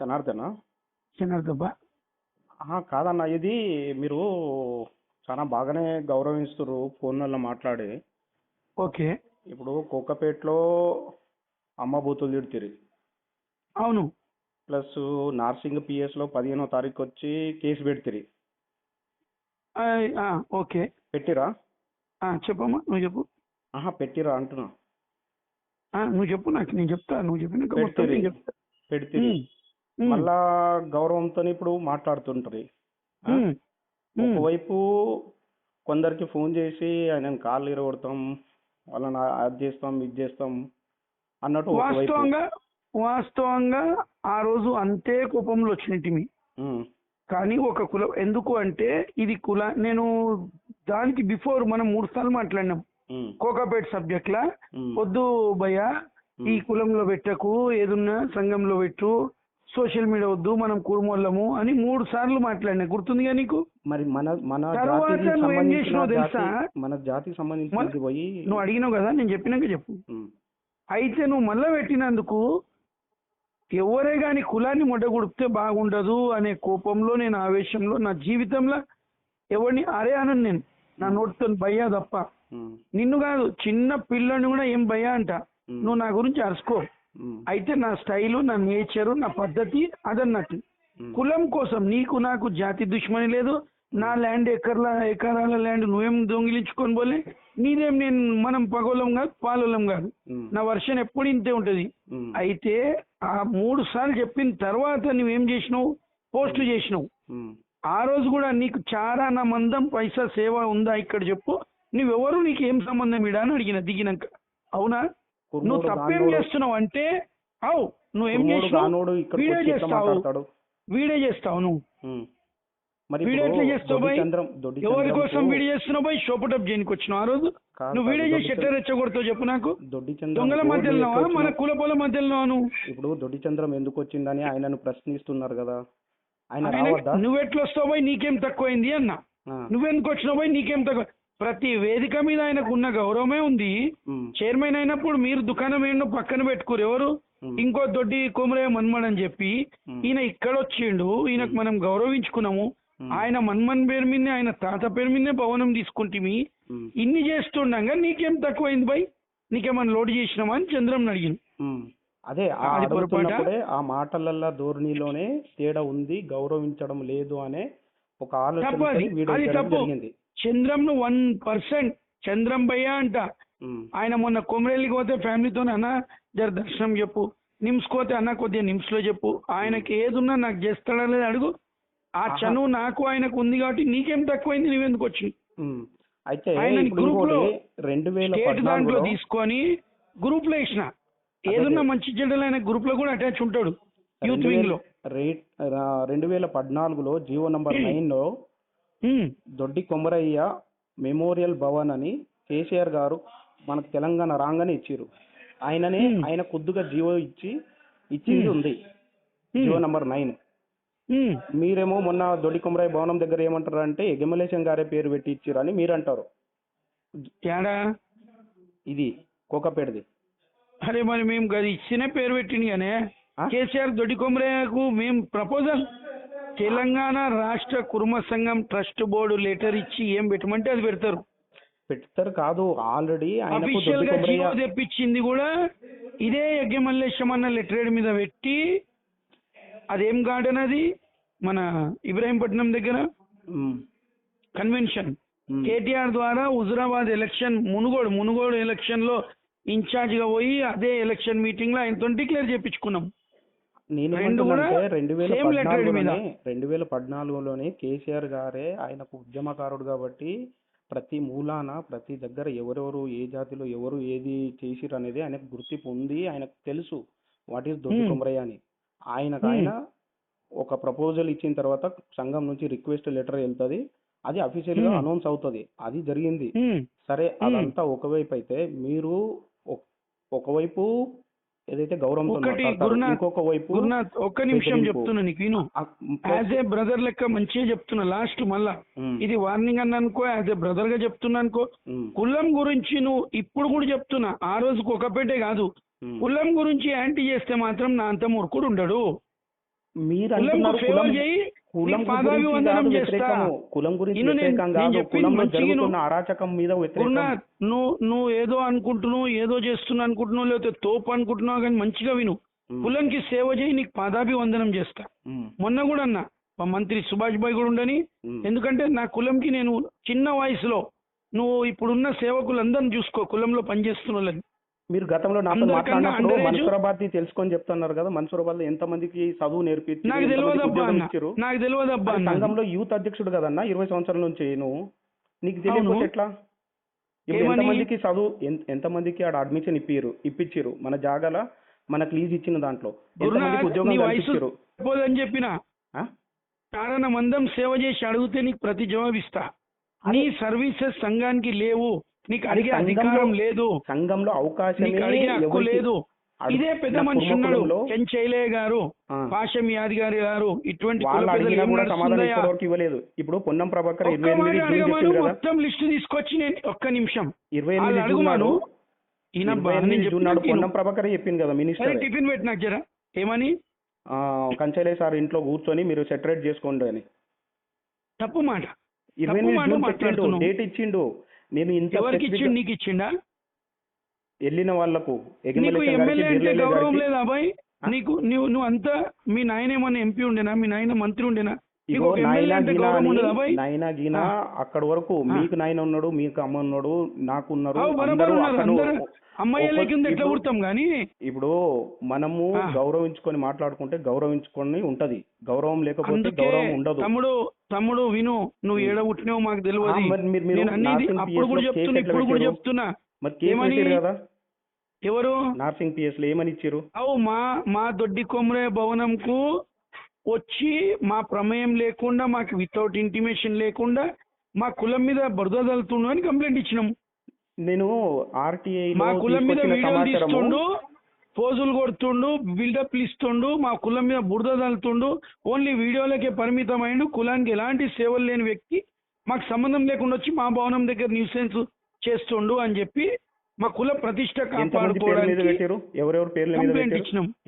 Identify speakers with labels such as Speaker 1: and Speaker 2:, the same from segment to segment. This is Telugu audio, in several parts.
Speaker 1: జనార్దనా?
Speaker 2: జనార్దబ్బ.
Speaker 1: కాదన్న ఇది మీరు చాలా బాగానే గౌరవిస్తున్నారు ఫోన్లలో మాట్లాడి.
Speaker 2: ఓకే.
Speaker 1: ఇప్పుడు కోకపేటలో అమ్మ బూతులు తిడుతుంది
Speaker 2: అవును.
Speaker 1: ప్లస్ నార్సింగ్ పిఎస్లో పదిహేనో తారీఖు వచ్చి కేసు పెడుతుంది
Speaker 2: ఓకే.
Speaker 1: పెట్టిరా?
Speaker 2: చెప్పమ్మా నువ్వు చెప్పు.
Speaker 1: ఆహా పెట్టిరా అంటున్నా.
Speaker 2: నువ్వు చెప్పు నాకు నేను చెప్తా నువ్వు చెప్పినాక మొత్తం
Speaker 1: పెడుతుంది
Speaker 2: నేను చెప్తా. ఉమ్,
Speaker 1: మళ్ళా గౌరవంతో ఇప్పుడు మాట్లాడుతుంటది. ఒకవైపు కొందరికి ఫోన్ చేసి ఆయన కాళ్ళు ఇరగొడతాం వాళ్ళని అది చేస్తాం ఇది చేస్తాం అన్నట్టు
Speaker 2: వాస్తవంగా వాస్తవంగా ఆ రోజు అంతే కోపంలో వచ్చినట్టు కానీ ఒక కులం ఎందుకు అంటే ఇది కుల నేను దానికి బిఫోర్ మనం మూడు సార్లు మాట్లాడినాం. కోకాపేట సబ్జెక్ట్ లా వద్దు భయ్య ఈ కులంలో పెట్టకు ఏదున్నా సంఘంలో పెట్టు సోషల్ మీడియా వద్దు మనం కురుమోళ్ళము అని మూడు సార్లు మాట్లాడినా. గుర్తుందిగా నీకు?
Speaker 1: మరి మన మన
Speaker 2: తర్వాత నువ్వేం
Speaker 1: సంబంధించిన
Speaker 2: చేసినావో తెలుసా?
Speaker 1: మన జాతికి సంబంధించినది పోయి
Speaker 2: నువ్వు అడిగినావు కదా నేను చెప్పినాక చెప్పు. అయితే నువ్వు మళ్ళా పెట్టినందుకు ఎవరే గాని కులాన్ని మొట్టగొడితే బాగుండదు అనే కోపంలో నేను ఆవేశంలో నా జీవితంలో ఎవరిని అరే అనను నేను. నా నోటితో భయ్యా తప్ప. నిన్ను కాదు చిన్న పిల్లని కూడా ఏం భయ్యా అంట. నువ్వు నా గురించి అరుసుకో.
Speaker 1: ఉమ్,
Speaker 2: అయితే నా స్టైలు నా నేచరు నా పద్ధతి అదన్నట్టు. కులం కోసం నీకు నాకు జాతి దుష్మని లేదు. నా ల్యాండ్ ఎకర్ల ఎకరాల ల్యాండ్ నువ్వేం దొంగిలించుకొని పోలే. నీదేం నేను మనం పగోళం కాదు పాలోలం కాదు. నా వర్షన్ ఎప్పుడు ఇంతే ఉంటది. అయితే ఆ మూడు సార్లు చెప్పిన తర్వాత నువ్వేం చేసినావు? పోస్టులు చేసినావు. ఆ రోజు కూడా నీకు చారా నా మందం పైసా సేవ ఉందా? ఇక్కడ చెప్పు. నువ్వెవరు? నీకు ఏం సంబంధం ఇడా? అని అడిగిన దిగినాక. అవునా? నువ్వు తప్పేం చేస్తున్నావు అంటే అవు నువ్వేం
Speaker 1: ఇక్కడికి
Speaker 2: వీడియో చేస్తావు. వీడియో చేస్తావు నువ్వు. వీడియో ఎట్లా చేస్తావు బాయ్ ఎవరి కోసం వీడియో చేస్తున్నావు బాయ్ షోపటప్ చేయనికి వచ్చినావు ఆ రోజు? నువ్వు వీడియో చేసి ఎట్లా రెచ్చగొడతావు చెప్పు నాకు? దొంగల మధ్యలో మన
Speaker 1: వచ్చిందో-
Speaker 2: కుల పొల మధ్యలో నువ్వు?
Speaker 1: ఇప్పుడు దొడ్డి చంద్రం ఎందుకు వచ్చిందని ఆయనను ప్రశ్నిస్తున్నారు కదా. ఆయన
Speaker 2: నువ్వెట్లా వస్తావు బాయ్ నీకేం తక్కువైంది అన్న. నువ్వెందుకు వచ్చినావు బాయ్ నీకేం తక్కువ ప్రతి వేదిక మీద ఆయనకు ఉన్న గౌరవమే ఉంది. చైర్మన్ అయినప్పుడు మీరు దుకాణం ఏంటో పక్కన పెట్టుకోరు ఎవరు? ఇంకో దొడ్డి కొమరే మన్మడ్ అని చెప్పి ఈయన ఇక్కడ వచ్చిండు ఈయనకు మనం గౌరవించుకున్నాము. ఆయన మన్మన్ పేరు మీదనే ఆయన తాత పేరు మీదనే భవనం తీసుకుంటే
Speaker 1: ఉమ్,
Speaker 2: ఇన్ని చేస్తుండగా నీకేం తక్కువైంది బాయ్ నీకేమన్నా లోడ్ చేసినావా అని చంద్రం అడిగింది.
Speaker 1: అదే ఆ ఆ మాటలల్లో ధోరణిలోనే తేడా ఉంది. గౌరవించడం లేదు అనే ఒక ఆలోచన
Speaker 2: వన్ పర్సెంట్ చంద్రం భయ్య అంట. ఆయన మొన్న కొమరేలికి పోతే ఫ్యామిలీతో అన్న జర దర్శనం చెప్పు. నిమ్స్ పోతే అన్న కొద్దిగా నిమ్స్లో చెప్పు. ఆయనకి ఏదున్నా నాకు చేస్తాడా లేదా అడుగు. ఆ. చనువు నాకు ఆయనకు ఉంది కాబట్టి నీకేం తక్కువైంది నువ్వెందుకు వచ్చింది.
Speaker 1: అయితే గ్రూప్లో రెండు వేల
Speaker 2: స్టేట్ దాంట్లో తీసుకొని గ్రూప్లో వేసిన ఏదున్నా మంచి చెడ్డలు ఆయన గ్రూప్లో కూడా అటాచ్ ఉంటాడు. యూత్ వింగ్లో
Speaker 1: రేట్ రెండు వేల పద్నాలుగులో జీవో నంబర్ నైన్లో
Speaker 2: ఉమ్,
Speaker 1: దొడ్డి కొమరయ్య మెమోరియల్ భవన్ అని కేసీఆర్ గారు మనకు తెలంగాణ రాగానే ఇచ్చిర్రు. ఆయననే. ఆయన కొద్దిగా జీవో ఇచ్చి ఇచ్చింది. ఉంది. GO number nine. మీరేమో మొన్న దొడ్డి కొమరయ్య భవనం దగ్గర ఏమంటారు అంటే ఎగమలేశం గారే పేరు పెట్టి ఇచ్చిర్రు అని మీరు అంటారు ఇది కోకపేటది.
Speaker 2: అరే మరి మేము గది ఇచ్చిన పేరు పెట్టింది కానీ? కేసీఆర్ దొడ్డి కొమరయ్యకు మేము ప్రపోజల్. తెలంగాణ రాష్ట్ర కుర్మ సంఘం ట్రస్ట్ బోర్డు లెటర్ ఇచ్చి ఏం పెట్టమంటే అది పెడతారు.
Speaker 1: పెడతారు కాదు ఆల్రెడీ అఫీషియల్గా
Speaker 2: జీవో తెప్పించింది కూడా ఇదే యజ్ఞమల్లేశం అన్న లెటరేడ్ మీద పెట్టి అదేం గార్డెన్ అది? మన ఇబ్రాహీంపట్నం దగ్గర? కన్వెన్షన్. కేటీఆర్ ద్వారా హుజురాబాద్ ఎలక్షన్ మునుగోడు మునుగోడు ఎలక్షన్లో ఇన్ఛార్జ్గా పోయి అదే ఎలక్షన్ మీటింగ్లో ఆయనతో డిక్లేర్ చేపించుకున్నాం.
Speaker 1: నేను
Speaker 2: రెండు కూడా
Speaker 1: ఏమంటున్నానంటే రెండు వేల
Speaker 2: same letter మీద.
Speaker 1: పద్నాలుగులోనే రెండు వేల పద్నాలుగులోనే కేసీఆర్ గారే ఆయనకు ఉద్యమకారుడు కాబట్టి ప్రతి మూలాన ప్రతి దగ్గర ఎవరెవరు ఏ జాతిలో ఎవరు ఏది చేసిరు అనేది ఆయనకు గుర్తింపు ఉంది ఆయనకు తెలుసు what is Doddi
Speaker 2: Hmm.
Speaker 1: Komaraiah అని ఆయనకు. ఆయన ఒక ప్రపోజల్ ఇచ్చిన తర్వాత సంఘం నుంచి రిక్వెస్ట్ లెటర్ వెళ్తది అది అఫీషియల్గా
Speaker 2: Hmm.
Speaker 1: అనౌన్స్ అవుతది అది జరిగింది. సరే. అదంతా ఒకవైపు అయితే మీరు ఒక- ఒకవైపు ఏదైతే ఇంకొక వైపు
Speaker 2: గురునాథ్ ఒక్క నిమిషం. చెప్తున్నా నీకు విను. యాజ్ ఏ బ్రదర్ లెక్క మంచిగా చెప్తున్నా లాస్ట్ మళ్ళా. ఇది వార్నింగ్ అని అనుకో యాజ్ ఏ బ్రదర్గా చెప్తున్నా అనుకో కులం గురించి నువ్వు ఇప్పుడు కూడా చెప్తున్నా ఆ రోజుకు ఒకపేటే కాదు. కులం గురించి యాంటీ చేస్తే మాత్రం నా అంత మూర్ఖుడు ఉండడు.
Speaker 1: మీరు కులం
Speaker 2: చేయి
Speaker 1: కులం కులం గురించి కులంలో జరుగుతున్న. అరాచకం మీద
Speaker 2: నువ్వు నువ్వు ఏదో అనుకుంటున్నావు ఏదో చేస్తున్నా అనుకుంటున్నావు లేకపోతే తోపు అనుకుంటున్నావు కానీ మంచిగా విను. కులంకి సేవ చేయి నీకు పాదాభి వందనం చేస్తా. మొన్న కూడా అన్నా మా మంత్రి సుభాష్ భాయ్ కూడా ఉండని. ఎందుకంటే నా కులంకి నేను చిన్న వయసులో నువ్వు ఇప్పుడున్న సేవకులందరిని చూసుకో కులంలో పనిచేస్తున్న వాళ్ళని.
Speaker 1: మీరు గతంలో నాతో మాట్లాడినప్పుడు మన్సూరాబాద్ని తెలుసుకొని చెప్తున్నారు కదా మన్సూరాబాద్లో ఎంత మందికి చదువు నేర్పించి
Speaker 2: నాకు తెలియదబ్బా అన్న. నాకు తెలియదబ్బా అన్న.
Speaker 1: సంఘంలో యూత్ అధ్యక్షుడు కదన్నా ఇరవై సంవత్సరాల నుంచి నువ్వు. నీకు తెలియకపోతే
Speaker 2: అవును.
Speaker 1: ఎట్లా? ఇప్పుడు ఎంత
Speaker 2: ఏమని?
Speaker 1: మందికి చదువు ఎంత మందికి ఆడ అడ్మిషన్ ఇప్పిరు ఇప్పించిరు మన జాగాల మనకు లీజ్ ఇచ్చిన దాంట్లో. ఉద్యోగం కల్పించారు
Speaker 2: చెప్పిన. మందం సేవ చేసి అడిగితే నీకు ప్రతి జవాబిస్తా. నీ సర్వీసెస్ సంఘానికి లేవు. నీకు అడిగే అధికారం లేదు.
Speaker 1: సంఘంలో
Speaker 2: అడిగే హక్కు
Speaker 1: ఎవరికి-
Speaker 2: లేదు. ఇదే పెద్ద మనిషి ఉన్నాడు
Speaker 1: కుటుంబంలో-
Speaker 2: చెంచైలయ్య గారు. పాషం యాదగారి గారు ఇటువంటి నడుస్తుందయ్యా?
Speaker 1: ఇప్పటివరకు ఇవ్వలేదు. ఇప్పుడు పొన్నం ప్రభాకర్
Speaker 2: మొత్తం లిస్ట్ తీసుకొచ్చి నేను ఒక్క నిమిషం.
Speaker 1: ఇరవై
Speaker 2: అడుగుమాను ఈయన
Speaker 1: పొన్నం ప్రభాకర్ చెప్పింది కదా మినిస్టర్.
Speaker 2: టిఫిన్ పెట్టి నాకు జరా. ఏమని?
Speaker 1: కంచైలే సార్ ఇంట్లో కూర్చొని మీరు సెటరేట్ చేసుకోండి అని.
Speaker 2: తప్పు మాట.
Speaker 1: ఇరవై. డేట్ ఇచ్చిండు. నేను ఇంత
Speaker 2: ఎవరికి ఇచ్చిండు? నీకు ఇచ్చిండా?
Speaker 1: వెళ్ళిన వాళ్ళకు
Speaker 2: నీకు ఎమ్మెల్యే అంటే గౌరవం లేదా అబ్బాయి? నీకు నువ్వు నువ్వు అంతా మీ నాయన ఏమన్నా ఎంపీ ఉండేనా? మీ నాయన మంత్రి ఉండేనా?
Speaker 1: ఇగో నాయనా గీనా అని నాయనా గీనా. అక్కడి వరకు. మీకు నాయన ఉన్నాడు మీకు అమ్మ ఉన్నాడు నాకు ఉన్నారు అందరూ
Speaker 2: ఎట్లా
Speaker 1: ఇప్పుడు-
Speaker 2: పుడతాం కానీ
Speaker 1: ఇప్పుడు మనము. గౌరవించుకొని మాట్లాడుకుంటే గౌరవించుకొని ఉంటది. గౌరవం లేకపోతే గౌరవం ఉండదు.
Speaker 2: తమ్ముడు తమ్ముడు విను నువ్వు ఏడ పుట్టినావు మాకు తెలియదు అప్పుడు కూడా చెప్తున్నా ఇప్పుడు కూడా? చెప్తున్నా.
Speaker 1: మరి కదా?
Speaker 2: ఎవరు?
Speaker 1: నార్సింగ్ పిఎస్లో ఏమని ఇచ్చారు
Speaker 2: అవు మా మా దొడ్డి కొమరే భవనంకు వచ్చి మా ప్రమేయం లేకుండా మాకు వితౌట్ ఇంటిమేషన్ లేకుండా మా కులం మీద బురద తలుతుండు అని కంప్లైంట్ ఇచ్చినాం
Speaker 1: నేను ఆర్టీఐ
Speaker 2: మా కులం మీద
Speaker 1: సమాచారము
Speaker 2: తీస్తుండు పోజులు కొడుతుండు బిల్డప్లు ఇస్తుండు మా కులం మీద బురద తలుతుండు ఓన్లీ వీడియోలకే పరిమితమైండు కులానికి ఎలాంటి సేవలు లేని వ్యక్తి మాకు సంబంధం లేకుండా వచ్చి మా భవనం దగ్గర న్యూసెన్స్ చేస్తుండు అని చెప్పి మా కుల ప్రతిష్ట కాపాడుకోవడానికి
Speaker 1: ఎవరెవరు పేర్ల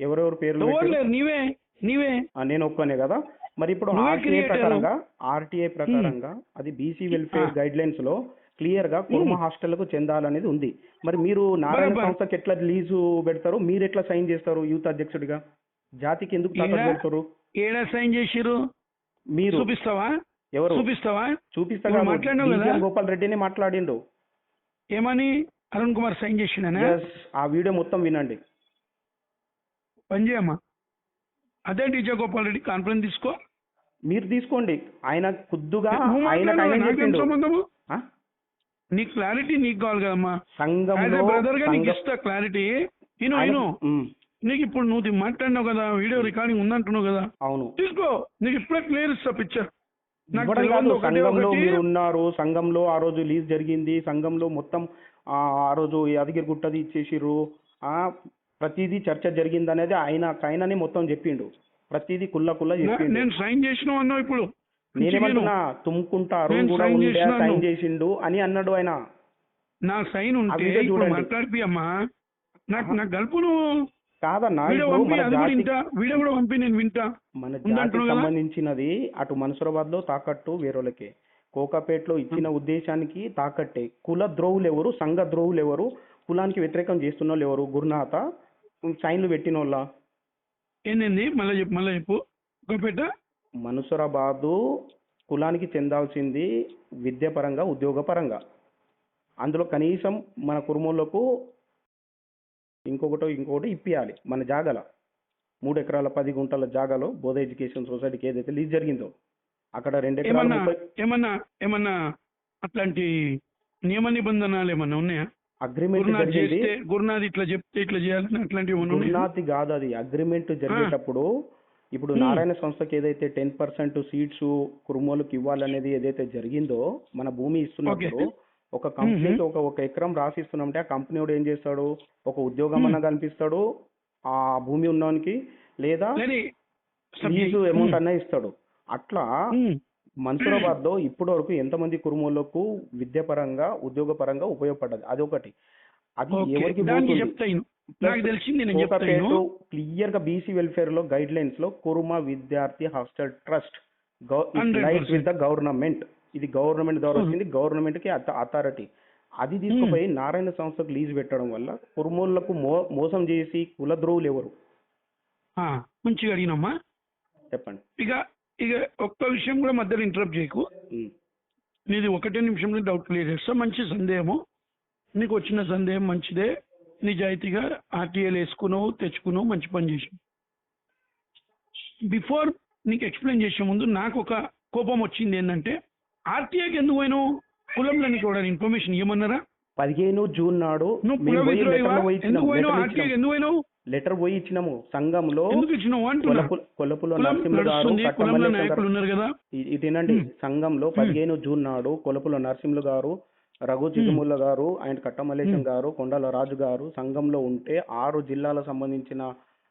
Speaker 1: ఎవరెవరు పేర్లు
Speaker 2: ఎవరు లేరు నీవే. నీవే?
Speaker 1: నేను ఒక్కనే కదా? మరి ఇప్పుడు
Speaker 2: creator.
Speaker 1: ప్రకారంగా ఆర్టీఐ ప్రకారంగా అది బీసీ వెల్ఫేర్. గైడ్ లైన్స్లో క్లియర్గా కుర్మ
Speaker 2: Hmm.
Speaker 1: హాస్టళ్ళకు చెందాలనేది ఉంది. మరి మీరు నారాయణ
Speaker 2: బరాబర్.
Speaker 1: సంస్థకి ఎట్లా లీజు పెడతారు? మీరు ఎట్లా సైన్ చేస్తారు యూత్ అధ్యక్షుడిగా? జాతికి ఎందుకు పెడతారు?
Speaker 2: ఏడా సైన్ చేసిర్రు?
Speaker 1: మీరు.
Speaker 2: చూపిస్తావా?
Speaker 1: ఎవరు?
Speaker 2: చూపిస్తావా?
Speaker 1: చూపిస్తా.
Speaker 2: మాట్లాడినావు
Speaker 1: గోపాల్ రెడ్డిని మాట్లాడిండు.
Speaker 2: ఏమని? అరుణ్ కుమార్ సైన్
Speaker 1: Yes, ఆ వీడియో మొత్తం వినండి.
Speaker 2: పని చేయమ్మా. అదే డీజే గోపాల్ రెడ్డి కాన్ఫరెన్స్ తీసుకో.
Speaker 1: మీరు తీసుకోండి. ఆయన ఖుద్దుగా
Speaker 2: సంబంధము?
Speaker 1: ఆ?
Speaker 2: నీ క్లారిటీ నీకు కావాలి కదమ్మా.
Speaker 1: సంఘంలో
Speaker 2: బ్రదర్గా నీకు
Speaker 1: సంఘ-
Speaker 2: ఇస్తా క్లారిటీ నేను నేను నీకు ఇప్పుడు నువ్వు మాట్లాడినావు కదా వీడియో రికార్డింగ్ ఉందంటున్నావు కదా.
Speaker 1: అవును.
Speaker 2: తీసుకో. నీకు ఇప్పుడే క్లియర్ ఇస్తా పిక్చర్
Speaker 1: సంఘంలో మీరు ఉన్నారు. సంఘంలో ఆ రోజు లీజ్ జరిగింది. సంఘంలో మొత్తం ఆ రోజు యాదగిరి గుట్టది ఇచ్చేసిర్రు ఆ ప్రతిదీ చర్చ జరిగింది అనేది ఆయన ఆయననే మొత్తం చెప్పిండు. ప్రతిదీ కుల్ల కుల్ల చెప్పిండు.
Speaker 2: నేను సైన్ చేసిన అన్నావు ఇప్పుడు.
Speaker 1: నేనేమంటున్నా తుమ్ముకుంటా అరుణ్ కూడా ఉండే. సైన్ చేసిండు అని అన్నాడు ఆయన.
Speaker 2: నా సైన్ ఉంటే ఇప్పుడు. మాట్లాడిపి అమ్మా నాకు. నాకు గల్పు నువ్వు
Speaker 1: కాదన్నా
Speaker 2: వీడియో కూడా వింటా. వీడియో కూడా పంపి నేను వింటా.
Speaker 1: మన జాతికి? సంబంధించినది అటు మన్సూరాబాద్లో తాకట్టు వేరేలకే కోకాపేటలో ఇచ్చిన ఉద్దేశానికి తాకట్టే. కుల ద్రోవులు ఎవరు సంఘ ద్రోవులు ఎవరు కులానికి వ్యతిరేకం చేస్తున్న వాళ్ళు ఎవరు గురునాథ సైన్లు పెట్టిన వాళ్ళ
Speaker 2: ఏంది మళ్ళీ చెప్పు మళ్ళీ చెప్పు. ఒకపేట
Speaker 1: మనుసరాబాదు కులానికి చెందాల్సింది విద్యాపరంగా ఉద్యోగపరంగా. అందులో కనీసం మన కుటుంబంలోకు ఇంకొకటో ఇంకొకటి ఇప్పియాలి మన జాగల. మూడు ఎకరాల పది గుంటల జాగాలో బోధ ఎడ్యుకేషన్ సొసైటీకి ఏదైతే లీజ్ జరిగిందో అక్కడ రెండు ఎకరాల
Speaker 2: ఏమన్నా ఏమన్నా ఏమన్నా అట్లాంటి నియమ నిబంధనలు ఏమన్నా ఉన్నాయా?
Speaker 1: అగ్రిమెంట్
Speaker 2: గురునాథ్
Speaker 1: జరిగింది
Speaker 2: చేస్తే గురునాథ్ ఇట్లా చెప్తే ఇట్లా చేయాలని అట్లాంటివి
Speaker 1: గురునాథ్ కాదు అది. అగ్రిమెంట్ జరిగేటప్పుడు ఇప్పుడు. నారాయణ సంస్థకి ఏదైతే టెన్ పర్సెంట్ సీట్స్ కురుమోలకు ఇవ్వాలనేది ఏదైతే జరిగిందో మన భూమి ఇస్తున్నప్పుడు ఒక కంపెనీకి ఒక ఒక ఎకరం రాసిస్తున్నామంటే ఆ కంపెనీ ఏం చేస్తాడు? ఒక ఉద్యోగం అన్న కల్పిస్తాడు ఆ భూమి ఉన్నవానికి లేదా లీజు అమౌంట్ అన్న ఇస్తాడు. అట్లా
Speaker 2: ఉమ్.
Speaker 1: మన్సూరాబాద్లో ఇప్పటి వరకు ఎంతమంది కురుమోలకు విద్యాపరంగా ఉద్యోగపరంగా ఉపయోగపడ్డది? అది ఒకటి అది. ఎవరికి క్లియర్గా బీసీ వెల్ఫేర్లో గైడ్ లైన్స్లో కురుమ విద్యార్థి hostel trust
Speaker 2: 100%
Speaker 1: light with the government. ఇది గవర్నమెంట్ ద్వారా. వచ్చింది. గవర్నమెంట్కి అథారిటీ. అది తీసుకుపోయి నారాయణ సంస్థకు లీజ్ పెట్టడం వల్ల కురుమూలకు మోసం చేసి కులద్రోవులు ఎవరు?
Speaker 2: ఆ, మంచిగా అడిగినమ్మా.
Speaker 1: చెప్పండి.
Speaker 2: ఇక ఇక ఒక్క విషయం కూడా మధ్యలో ఇంటరప్ట్ చేయకు. నీది ఒకటే నిమిషంలో డౌట్ క్లియర్ చేస్తా. మంచి సందేహము. నీకు వచ్చిన సందేహం మంచిదే. నిజాయితీగా ఆర్టీఏలు వేసుకున్నావు తెచ్చుకున్నావు మంచి పని చేసావు బిఫోర్ నీకు ఎక్స్ప్లెయిన్ చేసే ముందు నాకు ఒక కోపం వచ్చింది ఏంటంటే ఆర్టీఐకి ఎందుకు పోయినావు? కులంలో నీకు ఇన్ఫర్మేషన్ ఇవ్వమన్నారా?
Speaker 1: పదిహేను జూన్ నాడు? లెటర్ పోయి ఇచ్చినాము సంఘంలో కొలపుల
Speaker 2: కులం
Speaker 1: నరసింహ గారు
Speaker 2: నడుస్తుంది కులంలో
Speaker 1: కట్టమల్లేశ్వర
Speaker 2: నాయకులు
Speaker 1: గారు
Speaker 2: ఉన్నారు కదా
Speaker 1: ఇ- ఇది వినండి
Speaker 2: Hmm.
Speaker 1: సంఘంలో పదిహేను జూన్ నాడు కొలపుల నరసింహులు గారు రఘు చిగుముల్ల గారు ఆయన కట్టమల్లేశం
Speaker 2: Hmm.
Speaker 1: గారు కొండల రాజు గారు సంఘంలో ఉంటే ఆరు జిల్లాలకు సంబంధించిన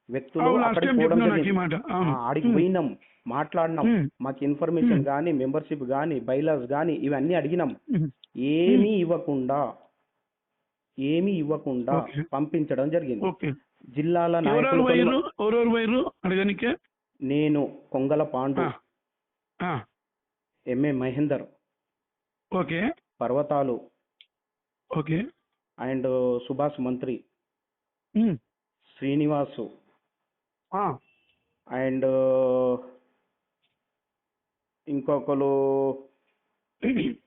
Speaker 1: వ్యక్తులు అక్కడికి పోవడం జరిగింది. ఆడికి. పోయినాం మాట్లాడినాం. మాకు ఇన్ఫర్మేషన్. గానీ మెంబర్షిప్ గానీ బైలాస్ గానీ ఇవన్నీ అడిగినాం. ఏమీ ఇవ్వకుండా ఏమీ ఇవ్వకుండా. పంపించడం జరిగింది. జిల్లాల నేను Kongala Pandu MA Mahender.
Speaker 2: Okay.
Speaker 1: Parvatalu.
Speaker 2: Okay.
Speaker 1: And Subhash మంత్రి. శ్రీనివాసు. అండ్ ఇంకొకరు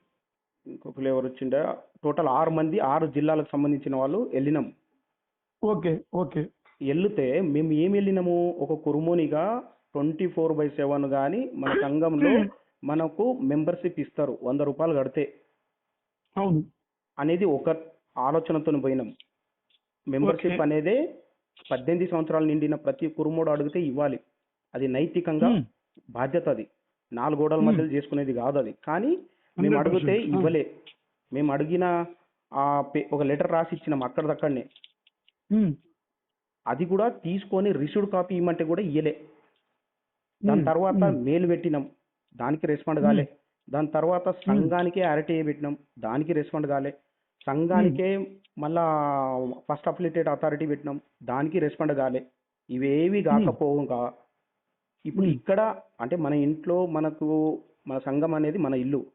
Speaker 1: ఇంకొకరు ఎవరు వచ్చిండే టోటల్ ఆరు మంది ఆరు జిల్లాలకు సంబంధించిన వాళ్ళు వెళ్ళినాం.
Speaker 2: Okay okay.
Speaker 1: వెళ్తే మేము ఏం వెళ్ళినాము? ఒక కురుమోనిగా ట్వంటీ ఫోర్ బై సెవెన్ కానీ మన సంఘంలో మనకు మెంబర్షిప్ ఇస్తారు వంద రూపాయలు కడితే.
Speaker 2: అవును.
Speaker 1: అనేది ఒక ఆలోచనతో పోయినాం. మెంబర్షిప్. అనేదే పద్దెనిమిది సంవత్సరాలు నిండిన ప్రతి కురుమోడు అడిగితే ఇవ్వాలి. అది నైతికంగా. బాధ్యత అది. నాలుగు గోడల. మధ్యలో చేసుకునేది కాదు అది. కానీ మేము
Speaker 2: 100%.
Speaker 1: అడిగితే. ఇవ్వలే. మేము అడిగిన ఆ ఒక లెటర్ రాసి ఇచ్చినాం అక్కడిదక్కడనే. అది కూడా తీసుకొని రిసీవ్డ్ కాపీ ఇవ్వమంటే కూడా ఇయ్యలే. దాని. తర్వాత. మెయిల్ పెట్టినాం. దానికి రెస్పాండ్ కాలే. దాని తర్వాత సంఘానికే ఆర్టీఐ పెట్టినాం దానికి రెస్పాండ్ కాలే. సంఘానికే మళ్ళా ఫస్ట్ అఫిలిటేట్ అథారిటీ పెట్టినాం. దానికి రెస్పాండ్ కాలే. ఇవేవి కాకపోగా ఇప్పుడు. ఇక్కడ అంటే మన ఇంట్లో మనకు మన సంఘం అనేది మన ఇల్లు.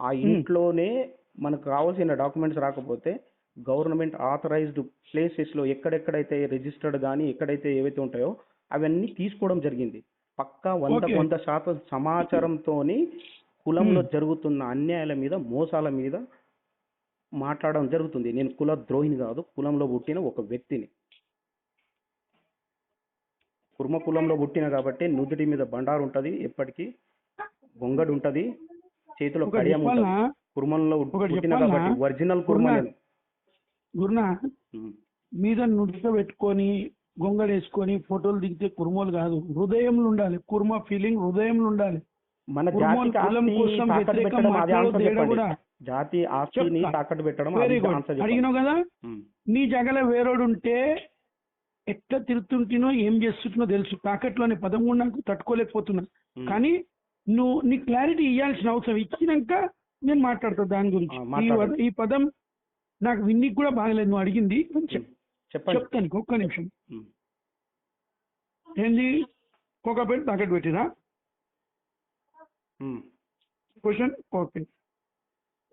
Speaker 1: ఆ ఇంట్లోనే మనకు కావాల్సిన డాక్యుమెంట్స్ రాకపోతే గవర్నమెంట్ ఆథరైజ్డ్ ప్లేసెస్లో ఎక్కడెక్కడైతే రిజిస్టర్డ్ కానీ ఎక్కడైతే ఏవైతే ఉంటాయో అవన్నీ తీసుకోవడం జరిగింది. పక్కా
Speaker 2: Okay.
Speaker 1: వంద శాతం సమాచారంతోని కులంలో. జరుగుతున్న అన్యాయాల మీద మోసాల మీద మాట్లాడడం జరుగుతుంది. నేను కుల ద్రోహిని కాదు కులంలో పుట్టిన ఒక వ్యక్తిని. కుర్మ కులంలో పుట్టిన కాబట్టి నుదుటి మీద బండారు ఉంటది ఎప్పటికీ గొంగడు ఉంటది చేతిలో కడియం ఉంటది. కుర్మంలో? కాబట్టి ఒరిజినల్ కుర్మ
Speaker 2: గురునా? మీద నుడిత పెట్టుకొని గొంగడేసుకొని ఫోటోలు దిగితే కుర్మోలు కాదు. హృదయంలో ఉండాలి. కుర్మ ఫీలింగ్ హృదయంలో ఉండాలి.
Speaker 1: మన జాతి ఆస్తిని. తాకట్టు పెట్టడం
Speaker 2: అడిగినావు కదా. నీ జగల వేరోడు ఉంటే ఎట్లా తిరుగుతుంటినో ఏం చేస్తుంటునో తెలుసు. తాకట్లో అనే పదం కూడా నాకు తట్టుకోలేకపోతున్నా. కానీ నువ్వు నీ క్లారిటీ ఇవ్వాల్సిన అవసరం. ఇచ్చినాక నేను మాట్లాడతా దాని గురించి. ఈ పదం నాకు విన్నికి కూడా బాగలేదు. నువ్వు అడిగింది. కొంచెం చెప్తాను ఒక్క నిమిషం. ఏంది? కోకాపేట తాకట్టు పెట్టిరా?
Speaker 1: ఉమ్.
Speaker 2: క్వశ్చన్? ఓకే.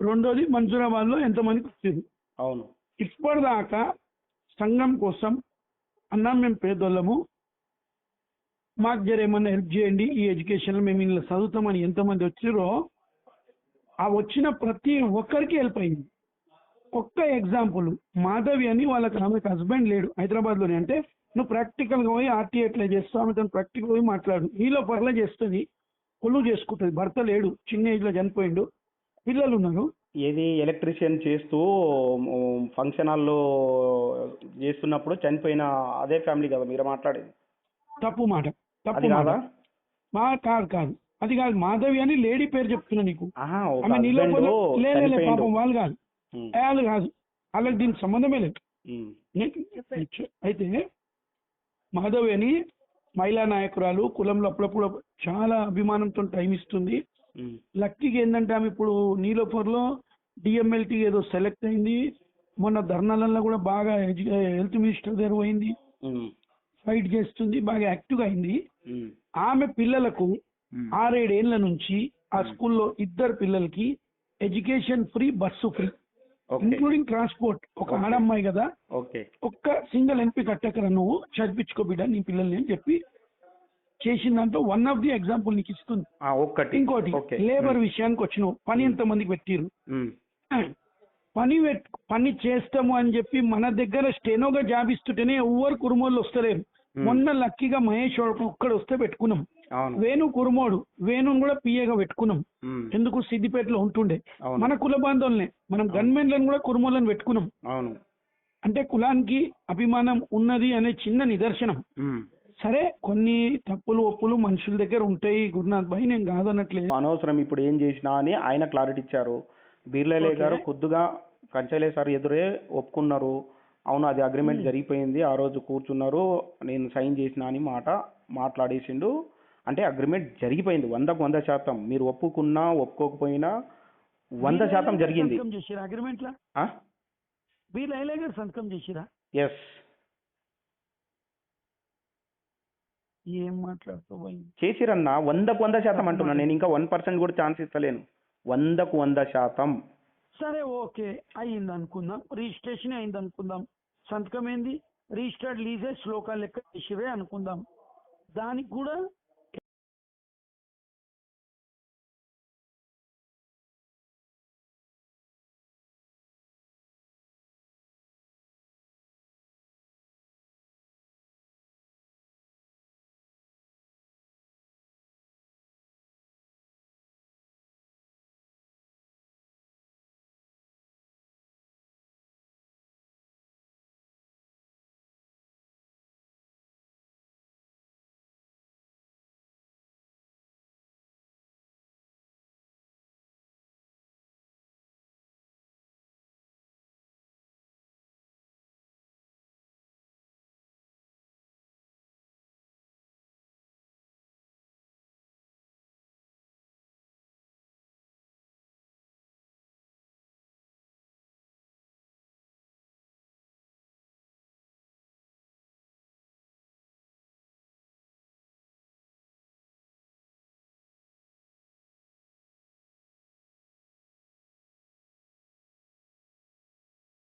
Speaker 2: రెండోది మంజూరాబాద్లో ఎంతమందికి వచ్చింది?
Speaker 1: అవును.
Speaker 2: ఇప్పటిదాకా సంఘం కోసం అన్నా మేము పేదోళ్ళము. మాకు జర ఏమన్నా హెల్ప్ చేయండి. ఈ ఎడ్యుకేషన్ మేము ఇలా చదువుతామని ఎంతమంది వచ్చిరో ఆ వచ్చిన ప్రతి ఒక్కరికి హెల్ప్ అయింది. ఒక్క ఎగ్జాంపుల్ మాధవి అని వాళ్ళకి ఆమెకు హస్బెండ్ లేడు హైదరాబాద్లోనే. అంటే నువ్వు ప్రాక్టికల్గా పోయి ఆర్టీ ఎట్లా చేస్తావు ఆమె తను ప్రాక్టికల్ పోయి మాట్లాడు. నీలో పర్ల చేస్తుంది కొలువు చేసుకుంటుంది. భర్త లేడు చిన్న ఏజ్లో చనిపోయిండు పిల్లలు ఉన్నారు.
Speaker 1: ఏది ఎలక్ట్రీషియన్ చేస్తూ ఫంక్షన్ హాల్లో చేస్తున్నప్పుడు చనిపోయిన అదే ఫ్యామిలీ కదా మీరు మాట్లాడేది.
Speaker 2: తప్పు మాట తప్పు మాట
Speaker 1: కాదా?
Speaker 2: మా కాదు కాదు. అది కాదు మాధవి అని లేడీ పేరు చెప్తున్నా నీకు. ఆమె నీలో
Speaker 1: హస్బెండ్
Speaker 2: లే లే, లే,
Speaker 1: చనిపోయిండు.
Speaker 2: పాపం వాళ్ళు కాదు. వాళ్ళు కాదు. వాళ్ళకి దీనికి సంబంధమే లేదు. అయితే మాధవి అని మహిళా నాయకురాలు కులంలో అప్పుడప్పుడు చాలా అభిమానంతో టైం ఇస్తుంది. లక్కీకి ఏంటంటే ఆమె ఇప్పుడు నీలోఫర్లో డిఎంఎల్టీ ఏదో సెలెక్ట్ అయింది. మొన్న ధర్నాలలో కూడా బాగా హెల్త్ మినిస్టర్ దగ్గర పోయింది. ఫైట్ చేస్తుంది బాగా యాక్టివ్గా అయింది. ఆమె పిల్లలకు. ఆరేడేళ్ళ నుంచి ఆ స్కూల్లో ఇద్దరు పిల్లలకి education free bus free including transport. ఒక. ఆడమ్మాయి కదా ఒక్క సింగిల్ ఎంపీ కట్టకరా నువ్వు చదివించుకో బిడ్డ నీ పిల్లల్ని అని చెప్పి చేసిన దాంట్లో వన్ ఆఫ్ ది ఎగ్జాంపుల్ నీకు ఇస్తుంది.
Speaker 1: ఒక్కటి.
Speaker 2: ఇంకోటి లేబర్ విషయానికి వచ్చినావు. పని ఎంత మందికి పెట్టిరు? పని పని చేస్తాము అని చెప్పి మన దగ్గర స్టెనోగా జాబ్ ఇస్తుంటేనే ఎవ్వరు కురుమోళ్ళు వస్తలేరు. మొన్న లక్కీగా మహేష్ ఒక్కడు వస్తే పెట్టుకున్నాం. వేణు కురుమోడు వేణుని కూడా పిఏగా పెట్టుకున్నాం. ఎందుకు సిద్దిపేటలో ఉంటుండే? మన కుల బాంధవులనే మనం గన్మెన్లను కూడా కురుమోళ్ళని పెట్టుకున్నాం.
Speaker 1: అవును.
Speaker 2: అంటే కులానికి అభిమానం ఉన్నది అనే చిన్న నిదర్శనం. సరే కొన్ని తప్పులు ఒప్పులు మనుషుల దగ్గర ఉంటాయి గురునాథ్ భాయ్ నేను కాదనట్లేదు.
Speaker 1: అనవసరం ఇప్పుడు ఏం చేసినా అని ఆయన క్లారిటీ ఇచ్చారు. బీర్లలే. గారు కొద్దిగా కంచలే సార్ ఎదురే ఒప్పుకున్నారు. అవును అది అగ్రిమెంట్ జరిగిపోయింది. ఆ రోజు కూర్చున్నారు. నేను సైన్ చేసిన అని మాట మాట్లాడేసిండు. అంటే అగ్రిమెంట్ జరిగిపోయింది. వందకు వంద శాతం. మీరు ఒప్పుకున్నా ఒప్పుకోకపోయినా వంద శాతం జరిగింది.
Speaker 2: సంతకం చేసిరా అగ్రిమెంట్ లా? వీళ్ళు ఐలే గారు సంతకం చేసిరా?
Speaker 1: ఎస్
Speaker 2: ఏం మాట్లాడుతావు
Speaker 1: చేసిరన్నా? వందకు వంద శాతం అంటున్నా. నేను ఇంకా వన్ పర్సెంట్ కూడా ఛాన్స్ ఇస్తలేను. వందకు వంద శాతం.
Speaker 2: సరే ఓకే. అయింది అనుకుందాం రిజిస్ట్రేషన్ అయింది అనుకుందాం సంతకం ఏంది? రిజిస్టర్డ్ లీజెస్ శ్లోకాలు లెక్క చేసిరే అనుకుందాం. దానికి కూడా